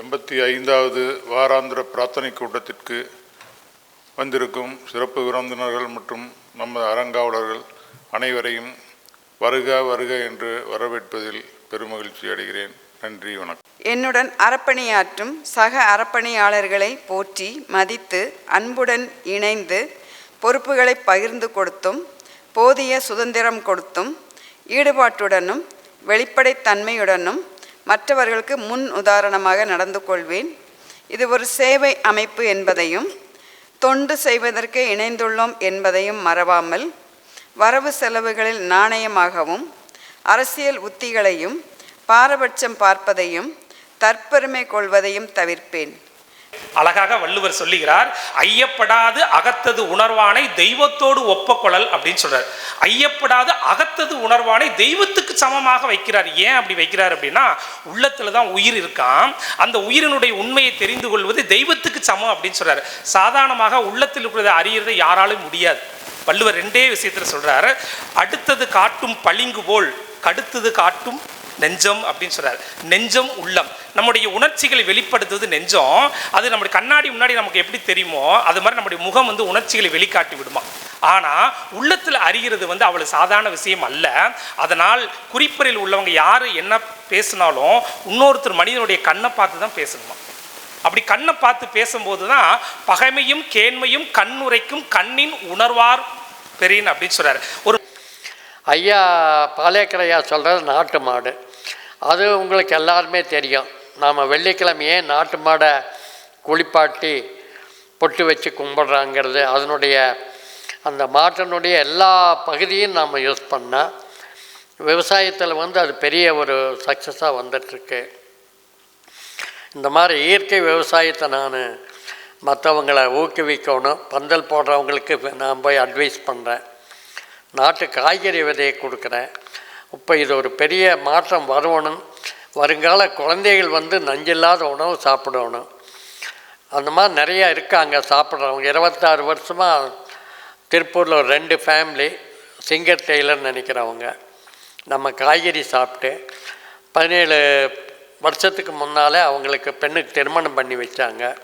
எண்பத்தி ஐந்தாவது வாராந்திர பிரார்த்தனை கூட்டத்திற்கு வந்திருக்கும் சிறப்பு விருந்தினர்கள் மற்றும் நம்ம அறங்காவலர்கள் அனைவரையும் வருக வருக என்று வரவேற்பதில் பெருமகிழ்ச்சி அடைகிறேன். நன்றி வணக்கம். என்னுடன் அறப்பணியாற்றும் சக அறப்பணியாளர்களை போற்றி மதித்து அன்புடன் இணைந்து பொறுப்புகளை பகிர்ந்து கொடுத்தும் போதிய சுதந்திரம் கொடுத்தும் ஈடுபாட்டுடனும் வெளிப்படைத்தன்மையுடனும் மற்றவர்களுக்கு முன் உதாரணமாக நடந்து கொள்வேன். இது ஒரு சேவை அமைப்பு என்பதையும் தொண்டு செய்வதற்கு இணைந்துள்ளோம் என்பதையும் மறவாமல் வரவு செலவுகளில் நாணயமாகவும் அரசியல் உத்திகளையும் பாரபட்சம் பார்ப்பதையும் தற்பெருமை கொள்வதையும் தவிர்ப்பேன். அழகாக வள்ளுவர் சொல்லுகிறார் ஐயப்படாது அகத்தது உணர்வானை தெய்வத்தோடு ஒப்பக்கொள்ளல் அப்படின்னு சொல்றார். ஐயப்படாது அகத்தது உணர்வானை தெய்வத்துக்கு சமமாக வைக்கிறார். ஏன் அப்படி வைக்கிறார் அப்படின்னா உள்ளத்துல தான் உயிர் இருக்கான் அந்த உயிரினுடைய உண்மையை தெரிந்து கொள்வது தெய்வத்துக்கு சமம் அப்படின்னு சொல்றாரு. சாதாரணமாக உள்ளத்தில் இருக்கிறத அறியறதை யாராலும் முடியாது. வள்ளுவர் ரெண்டே விஷயத்துல சொல்றாரு அடுத்தது காட்டும் பளிங்கு போல் கடுத்தது காட்டும் நெஞ்சம் அப்படின்னு சொல்றாரு. நெஞ்சம் உள்ளம். நம்முடைய உணர்ச்சிகளை வெளிப்படுத்துவது நெஞ்சம். அது நம்முடைய கண்ணாடி முன்னாடி நமக்கு எப்படி தெரியுமோ அது மாதிரி நம்முடைய முகம் வந்து உணர்ச்சிகளை வெளிக்காட்டி விடுமா. ஆனால் உள்ளத்தில் அறிகிறது வந்து அவ்வளோ சாதாரண விஷயம் அல்ல. அதனால் குறிப்பறையில் உள்ளவங்க யார் என்ன பேசினாலும் இன்னொருத்தர் மனிதனுடைய கண்ணை பார்த்து தான் பேசணுமா? அப்படி கண்ணை பார்த்து பேசும்போது தான் பகைமையும் கேண்மையும் கண்ணுரைக்கும் கண்ணின் உணர்வார் பெரியன் அப்படின்னு சொல்கிறார் ஒரு ஐயா பாலேக்கரையா சொல்கிறது நாட்டு மாடு. அது உங்களுக்கு எல்லாருமே தெரியும். நாம் வெள்ளிக்கிழமையே நாட்டு மாடை குளிப்பாட்டி பொட்டு வச்சு கும்பிட்றாங்கிறது அதனுடைய அந்த மாட்டினுடைய எல்லா பகுதியும் நாம் யூஸ் பண்ணால் விவசாயத்தில் வந்து அது பெரிய ஒரு சக்ஸஸாக வந்துட்டுருக்கு. இந்த மாதிரி இயற்கை விவசாயத்தை நான் மற்றவங்களை ஊக்குவிக்கணும். பந்தல் போடுறவங்களுக்கு நான் போய் அட்வைஸ் பண்ணுறேன் நாட்டு காய்கறி விதையை கொடுக்குறேன். இப்போ இது ஒரு பெரிய மாற்றம் வரணும் வருங்கால குழந்தைகள் வந்து நஞ்சில்லாத உணவு சாப்பிடணும். அந்த மாதிரி நிறையா இருக்காங்க சாப்பிட்றவங்க. இருபத்தாறு வருஷமாக திருப்பூரில் ஒரு ரெண்டு ஃபேமிலி சிங்கர் டெய்லர்னு நினைக்கிறவங்க. நம்ம காய்கறி சாப்பிட்டு பதினேழு வருஷத்துக்கு முன்னாலே அவங்களுக்கு பெண்ணுக்கு திருமணம் பண்ணி வச்சாங்க.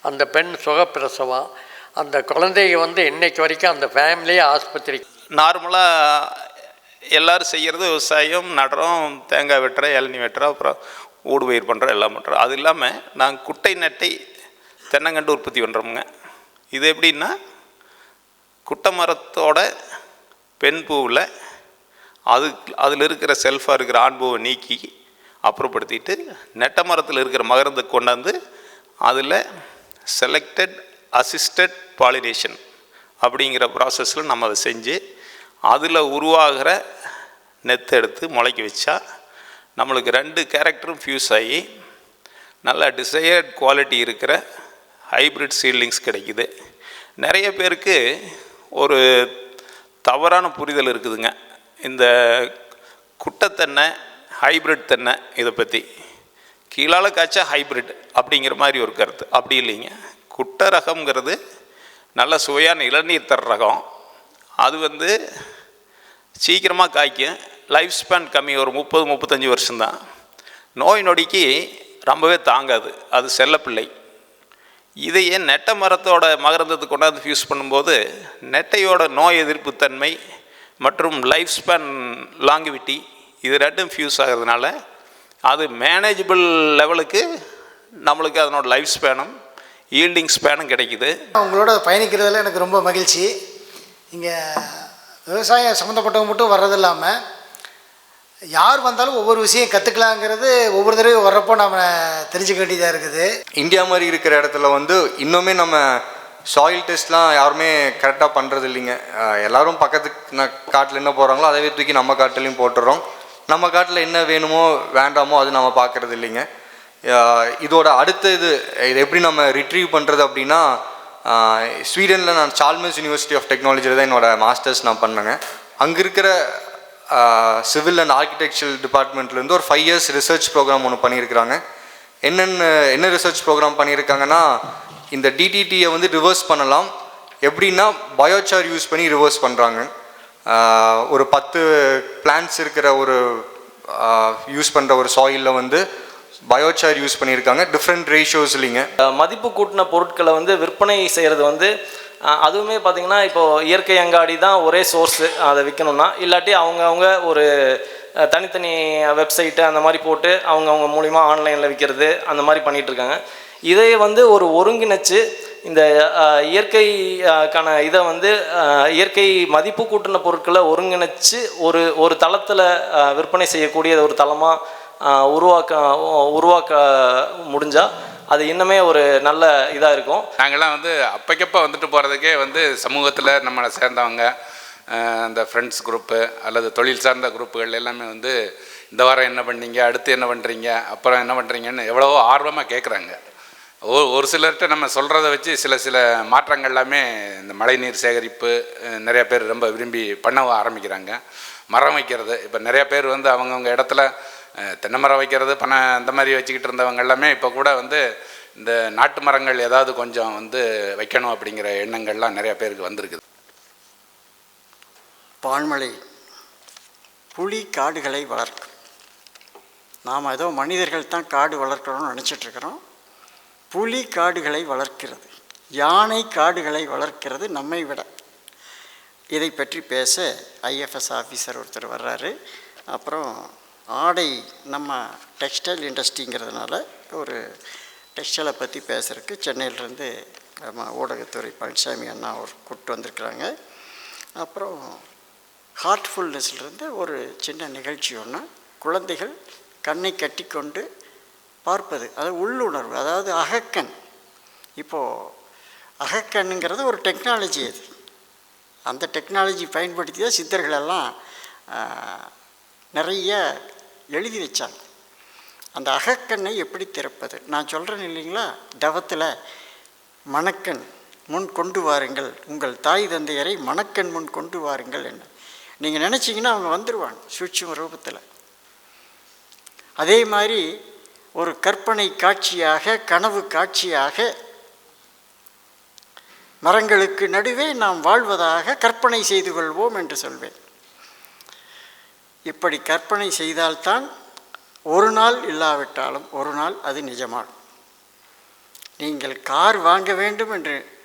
அந்த பெண் சுகப்பிரசவம். அந்த குழந்தைங்க வந்து இன்னைக்கு வரைக்கும் அந்த ஃபேமிலியே ஆஸ்பத்திரி நார்மலாக எல்லோரும் செய்கிறது விவசாயம் நடுறோம் தேங்காய் வெட்டுறோம் இளநி வெட்டுறோம் அப்புறம் ஊடு பயிர் பண்ணுறோம் எல்லாம் பண்ணுறோம் அது இல்லாமல் நாங்கள் குட்டை நட்டை தென்னங்கண்டு உற்பத்தி பண்ணுறோமுங்க இது எப்படின்னா குட்டை மரத்தோட பெண் பூவில் அது அதில் இருக்கிற செல்ஃபாக இருக்கிற ஆண் பூவை நீக்கி அப்புறப்படுத்திட்டு நெட்ட மரத்தில் இருக்கிற மகரந்தை கொண்டாந்து அதில் செலக்டட் அசிஸ்டட் பாலினேஷன் அப்படிங்கிற ப்ராசஸில் நம்ம அதை செஞ்சு அதில் உருவாகிற நெத்தை எடுத்து முளைக்க வச்சா நம்மளுக்கு ரெண்டு கேரக்டரும் ஃபியூஸ் ஆகி நல்ல டிசையர்ட் குவாலிட்டி இருக்கிற ஹைப்ரிட் சீட்லிங்ஸ் கிடைக்குது. நிறைய பேருக்கு ஒரு தவறான புரிதல் இருக்குதுங்க. இந்த குட்டைத்தென்னை ஹைப்ரிட் தென்னை இதை பற்றி கீழால் காய்ச்சா ஹைப்ரிட் அப்படிங்கிற மாதிரி ஒரு கருத்து. அப்படி இல்லைங்க. குட்டை ரகம்ங்கிறது நல்ல சுவையான இளநீர் தர ரகம். அது வந்து சீக்கிரமாக காய்க்கும். லைஃப் ஸ்பேன் கம்மி ஒரு முப்பது முப்பத்தஞ்சு வருஷம்தான். நோய் நொடிக்கு ரொம்பவே தாங்காது. அது செல்லப்பிள்ளை. இதையே நெட்டை மரத்தோட மகரந்தத்தை கொண்டாந்து ஃபியூஸ் பண்ணும்போது நெட்டையோட நோய் எதிர்ப்பு தன்மை மற்றும் லைஃப் ஸ்பேன் லாங்குவிட்டி இது ரெண்டும் ஃபியூஸ் ஆகிறதுனால அது மேனேஜபிள் லெவலுக்கு நம்மளுக்கு அதனோட லைஃப் ஸ்பேனும் ஈல்டிங் ஸ்பேனும் கிடைக்குது. உங்களோட பயணிக்கிறதுல எனக்கு ரொம்ப மகிழ்ச்சி. இங்கே விவசாயம் சம்மந்தப்பட்டவங்க மட்டும் வர்றது இல்லாமல் யார் வந்தாலும் ஒவ்வொரு விஷயம் கற்றுக்கலாங்கிறது ஒவ்வொரு தடவையும் வர்றப்போ நம்ம தெரிஞ்சுக்க வேண்டியதாக இருக்குது. இந்தியா மாதிரி இருக்கிற இடத்துல வந்து இன்னுமே நம்ம சாயில் டெஸ்ட்லாம் யாருமே கரெக்டாக பண்ணுறது இல்லைங்க எல்லோரும் பக்கத்துக்கு காட்டில் என்ன போகிறாங்களோ அதே தூக்கி நம்ம காட்டிலையும் போட்டுடுறோம் நம்ம காட்டில் என்ன வேணுமோ வேண்டாமோ அது நம்ம பார்க்குறது இல்லைங்க இதோட அடுத்த இது இது எப்படி நம்ம ரிட்ரீவ் பண்ணுறது அப்படின்னா ஸ்வீடனில் நான் சால்மஸ் யூனிவர்சிட்டி ஆஃப் டெக்னாலஜியில் தான் என்னோட மாஸ்டர்ஸ் நான் பண்ணேங்க அங்கே இருக்கிற சிவில் அண்ட் ஆர்கிடெக்சரல் டிபார்ட்மெண்ட்லேருந்து ஒரு ஃபைவ் இயர்ஸ் ரிசர்ச் ப்ரோக்ராம் ஒன்று பண்ணியிருக்கிறாங்க. என்னென்ன என்ன ரிசர்ச் ப்ரோக்ராம் பண்ணியிருக்காங்கன்னா இந்த டிடிடியை வந்து ரிவர்ஸ் பண்ணலாம். எப்படின்னா பயோசார் யூஸ் பண்ணி ரிவர்ஸ் பண்ணுறாங்க ஒரு பத்து பிளான்ட்ஸ் இருக்கிற ஒரு யூஸ் பண்ணுற ஒரு சாயிலில் வந்து பயோசார் யூஸ் பண்ணியிருக்காங்க. டிஃப்ரெண்ட் ரேஷியோஸ் இல்லைங்க. மதிப்பு கூட்டின பொருட்களை வந்து விற்பனை செய்கிறது வந்து அதுவுமே பார்த்திங்கன்னா இப்போ இயற்கை அங்காடி தான் ஒரே சோர்ஸு அதை விற்கணும்னா இல்லாட்டி அவங்கவுங்க ஒரு தனித்தனி வெப்சைட்டு அந்த மாதிரி போட்டு அவங்கவுங்க மூலிமா ஆன்லைனில் விற்கிறது அந்த மாதிரி பண்ணிகிட்ருக்காங்க இருக்காங்க இதை வந்து ஒரு ஒருங்கிணைச்சு இந்த இயற்கைக்கான இதை வந்து இயற்கை மதிப்பு கூட்டின பொருட்களை ஒருங்கிணைச்சு ஒரு ஒரு தளத்தில் விற்பனை செய்யக்கூடிய ஒரு தளமாக உருவாக்க உருவாக்க முடிஞ்சால் அது இன்னுமே ஒரு நல்ல இதாக இருக்கும். நாங்கள்லாம் வந்து அப்பைக்கப்போ வந்துட்டு போகிறதுக்கே வந்து சமூகத்தில் நம்மளை சேர்ந்தவங்க அந்த இந்த ஃப்ரெண்ட்ஸ் குரூப்பு அல்லது தொழில் சார்ந்த குரூப்புகள் எல்லாமே வந்து இந்த வாரம் என்ன பண்ணீங்க அடுத்து என்ன பண்ணுறீங்க அப்புறம் என்ன பண்ணுறீங்கன்னு எவ்வளவோ ஆர்வமாக கேட்குறாங்க ஒரு ஒரு சிலர்கிட்ட நம்ம சொல்கிறத வச்சு சில சில மாற்றங்கள் எல்லாமே இந்த மழைநீர் சேகரிப்பு நிறையா நிறைய பேர் ரொம்ப விரும்பி பண்ண ஆரம்பிக்கிறாங்க. மரம் வைக்கிறது இப்போ நிறையா பேர் வந்து அவங்கவுங்க இடத்துல தென்னை மரம் வைக்கிறது பனை அந்த மாதிரி வச்சுக்கிட்டு இருந்தவங்க எல்லாமே இப்போ கூட வந்து இந்த நாட்டு மரங்கள் ஏதாவது கொஞ்சம் வந்து வைக்கணும் அப்படிங்கிற எண்ணங்கள்லாம் நிறைய பேருக்கு வந்திருக்குது. பால்மலை புலி காடுகளை வளர்க்கும். நாம் ஏதோ மனிதர்கள் தான் காடு வளர்க்கணும்னு நினச்சிட்ருக்கிறோம் புலி காடுகளை வளர்க்கிறது யானை காடுகளை வளர்க்கிறது நம்மை விட. இதை பற்றி பேச ஐஎஃப்எஸ் ஆஃபீஸர் ஒருத்தர் வர்றாரு. அப்புறம் ஆடை நம்ம டெக்ஸ்டைல் இண்டஸ்ட்ரிங்கிறதுனால ஒரு டெக்ஸ்டைலை பற்றி பேசுகிறதுக்கு சென்னையிலேருந்து நம்ம ஊடகத்துறை பழனிசாமி அண்ணா ஒரு கூப்பிட்டு வந்திருக்கிறாங்க. அப்புறம் ஹார்ட்ஃபுல்னஸ்லேருந்து ஒரு சின்ன நிகழ்ச்சி ஒன்று குழந்தைகள் கண்ணை கட்டிக்கொண்டு பார்ப்பது அது உள்ளுணர்வு அதாவது அகக்கண். இப்போது அகக்கண்ணுங்கிறது ஒரு டெக்னாலஜி அது. அந்த டெக்னாலஜி பயன்படுத்தி தான் சித்தர்கள் எல்லாம் நிறைய எழுதி வச்சாங்க. அந்த அகக்கண்ணை எப்படி திறப்பது? நான் சொல்கிறேன் இல்லைங்களா? தவத்தில் மணக்கண் முன் கொண்டு வாருங்கள். உங்கள் தாய் தந்தையரை மணக்கண் முன் கொண்டு வாருங்கள் என்ன நீங்கள் நினச்சிங்கன்னா அவங்க வந்துடுவாங்க சூட்சும ரூபத்தில். அதே மாதிரி ஒரு கற்பனை காட்சியாக கனவு காட்சியாக மரங்களுக்கு நடுவே நாம் வாழ்வதாக கற்பனை செய்து கொள்வோம் என்று சொல்வேன். இப்படி கற்பனை செய்தால்தான் ஒரு நாள் இல்லாவிட்டாலும் ஒரு நாள் அது நிஜமாகும். நீங்கள் கார் வாங்க வேண்டும் என்று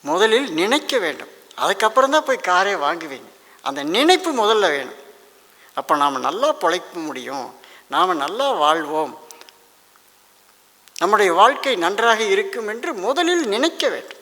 முதலில் நினைக்க வேண்டும். அதுக்கப்புறம் தான் போய் காரே வாங்குவீங்க. அந்த நினைப்பு முதல்ல வேணும். அப்போ நாம் நல்லா பொழைக்க முடியும். நாம் நல்லா வாழ்வோம். நம்முடைய வாழ்க்கை நன்றாக இருக்கும் என்று முதலில் நினைக்க வேண்டும்.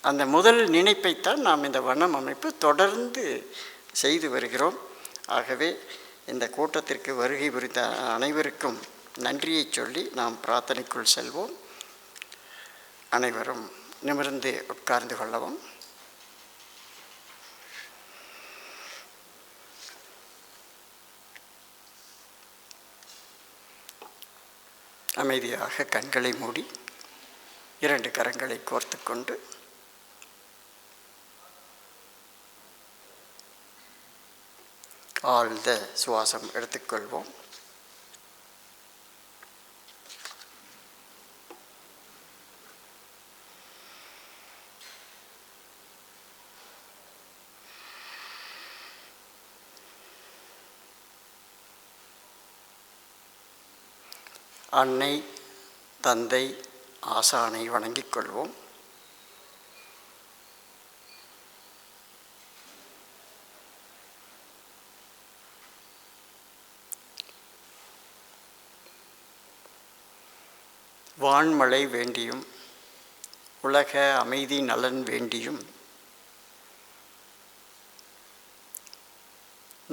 அந்த முதல் நினைப்பைத்தான் நாம் இந்த வண்ணம் அமைப்பு தொடர்ந்து செய்து வருகிறோம். ஆகவே இந்த கூட்டத்திற்கு வருகை புரிந்த அனைவருக்கும் நன்றியை சொல்லி நாம் பிரார்த்தனைக்குள் செல்வோம். அனைவரும் நிமிர்ந்து உட்கார்ந்து கொள்ளவும். அமைதியாக கண்களை மூடி இரண்டு கரங்களை கோர்த்து கொண்டு ஆழ்ந்த சுவாசம் எடுத்துக்கொள்வோம். அன்னை தந்தை ஆசானை வணங்கிக் கொள்வோம். வான்மழை வேண்டியும் உலக அமைதி நலன் வேண்டியும்.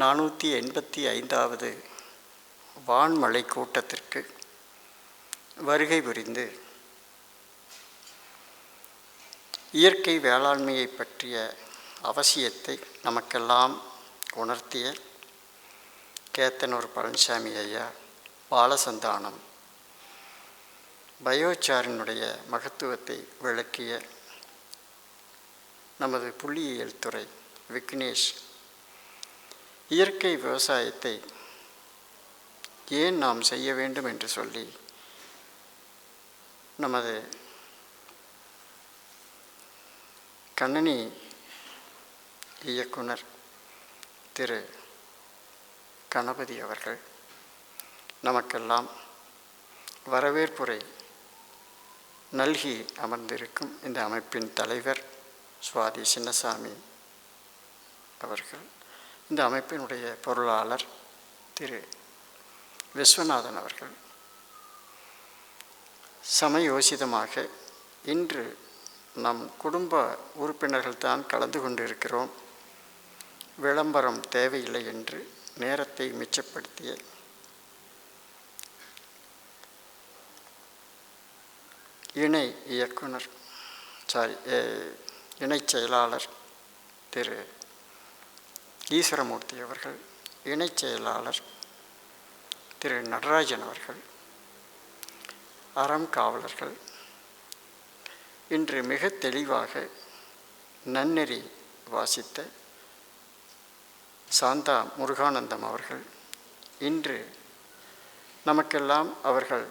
நானூற்றி எண்பத்தி ஐந்தாவது வான்மழை கூட்டத்திற்கு வருகை புரிந்து இயற்கை வேளாண்மையை பற்றிய அவசியத்தை நமக்கெல்லாம் உணர்த்திய கேத்தனூர் பழனிசாமி ஐயா பாலசந்தானம். பயோச்சாரினுடைய மகத்துவத்தை விளக்கிய நமது புள்ளியியல் துறை விக்னேஷ் இயற்கை விவசாயத்தை ஏன் நாம் செய்ய வேண்டும் என்று சொல்லி நமது கண்ணனி இயக்குனர் திரு கணபதி அவர்கள் நமக்கெல்லாம் வரவேற்புரை நல்கி அமர்ந்திருக்கும் இந்த அமைப்பின் தலைவர் சுவாதி சின்னசாமி அவர்கள். இந்த அமைப்பினுடைய பொருளாளர் திரு விஸ்வநாதன் அவர்கள். சமயோசிதமாக இன்று நம் குடும்ப உறுப்பினர்கள் தான் கலந்து கொண்டிருக்கிறோம். விளம்பரம் தேவையில்லை என்று நேரத்தை மிச்சப்படுத்திய இணை இயக்குனர் சாரி இணைச் செயலாளர் திரு. ஈஸ்வரமூர்த்தி அவர்கள் இணைச் செயலாளர் திரு. நடராஜன் அவர்கள் அறம் காவலர்கள். இன்று மிக தெளிவாக நன்னெறி வாசித்த சாந்தா முருகானந்தம் அவர்கள் இன்று நமக்கெல்லாம் அவர்கள்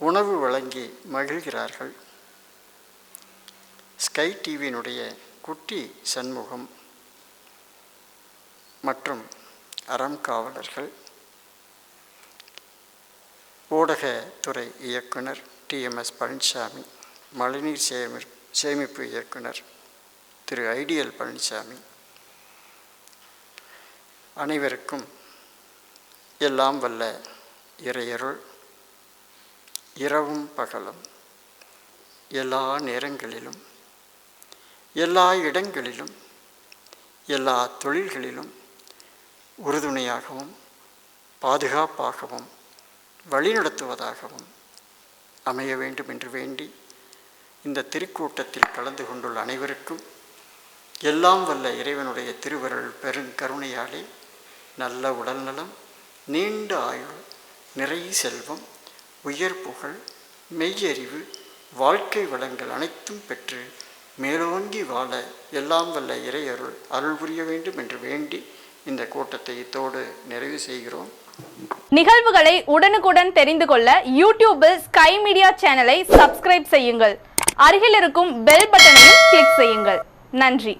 உணவு வழங்கி மகிழ்கிறார்கள். ஸ்கை டிவியினுடைய குட்டி சண்முகம் மற்றும் அறம் காவலர்கள் ஊடகத்துறை இயக்குனர் டிஎம்எஸ் பழனிசாமி மழைநீர் சேமி சேமிப்பு இயக்குனர் திரு ஐடியல் பழனிசாமி அனைவருக்கும் எல்லாம் வல்ல இறையருள். இரவும் பகலும் எல்லா நேரங்களிலும் எல்லா இடங்களிலும் எல்லா தொழில்களிலும் உறுதுணையாகவும் பாதுகாப்பாகவும் வழிநடத்துவதாகவும் அமைய வேண்டும் என்று வேண்டி இந்த திருக்கூட்டத்தில் கலந்து கொண்டுள்ள அனைவருக்கும் எல்லாம் வல்ல இறைவனுடைய திருவருள் பெருங்கருணையாலே நல்ல உடல்நலம் நீண்ட ஆயுள் நிறை செல்வம் உயர் புகழ் மெய்யறிவு வாழ்க்கை வளங்கள் அனைத்தும் பெற்று மேலோங்கி வாழ எல்லாம் வல்ல இறையருள் அருள் புரிய வேண்டும் என்று வேண்டி இந்த கூட்டத்தை இத்தோடு நிறைவு செய்கிறோம். நிகழ்வுகளை உடனுக்குடன் தெரிந்து கொள்ள யூடியூபில் ஸ்கை மீடியா சேனலை சப்ஸ்கிரைப் செய்யுங்கள். அருகில் இருக்கும் பெல் பட்டனையும் கிளிக் செய்யுங்கள். நன்றி.